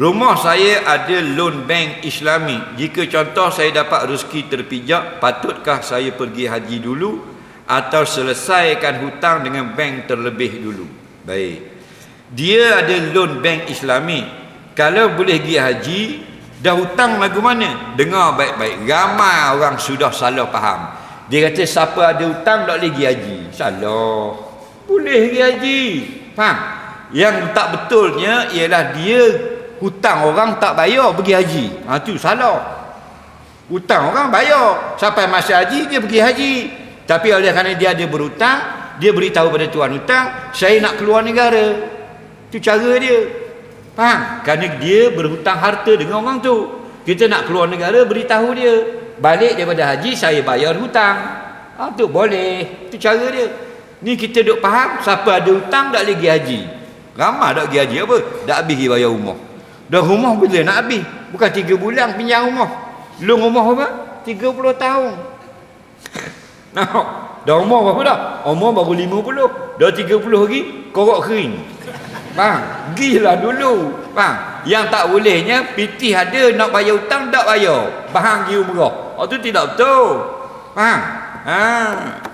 Rumah saya ada loan bank Islami. Jika contoh saya dapat rezeki terpijak, patutkah saya pergi haji dulu atau selesaikan hutang dengan bank terlebih dulu? Baik. Dia ada loan bank Islami. Kalau boleh pergi haji, dah hutang lagu mana? Dengar baik-baik. Ramai orang sudah salah faham. Dia kata siapa ada hutang tak boleh pergi haji. Salah. Boleh pergi haji. Faham? Yang tak betulnya ialah dia hutang orang tak bayar pergi haji. Ha tu salah. Hutang orang bayar. Sampai masa haji dia pergi haji. Tapi oleh kerana dia ada berhutang, dia beritahu pada tuan hutang, saya nak keluar negara. Itu cara dia. Faham? Kerana dia berhutang harta dengan orang tu. Kita nak keluar negara beritahu dia. Balik daripada haji saya bayar hutang. Ha tu boleh. Itu cara dia. Ni kita duk faham siapa ada hutang tak boleh pergi haji. Ramai tak pergi haji apa? Tak habis bayar rumah. Dah rumah bila nak habis? Bukan 3 bulan pinjam rumah. Lu rumah apa? 30 tahun. Nampak? Dah umur berapa dah? Umur baru 50. Dah 30 lagi, korok kering. Faham? Gilah dulu. Faham? Yang tak bolehnya, pitih ada nak bayar hutang, tak bayar. Bahang giu merah. Oh tu tidak betul. Faham? Ha.